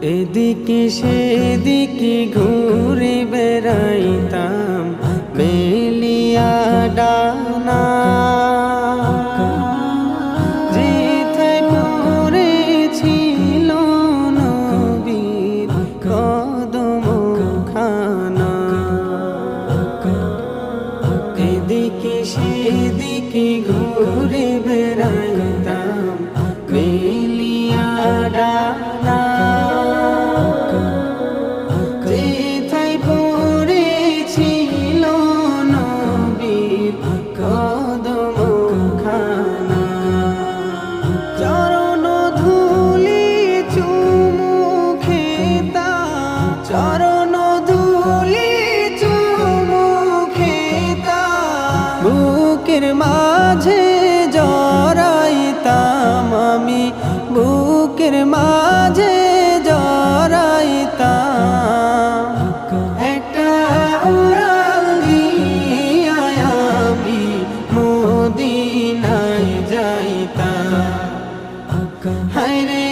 এদিকে সেদিকে ঘুরে বেড়াইতাম মেলিয়া ডানা। কদম খানা সেদিকে ঘুরে বেড়াইতাম চরণ ধুলি চুমু খেতা বুকের মাঝে জড়াইতাম আমি। বুকের মাঝে জড়াইতাম। একটা উড়াল দিয়া আমি মদিনায় যাইতাম। হায়রে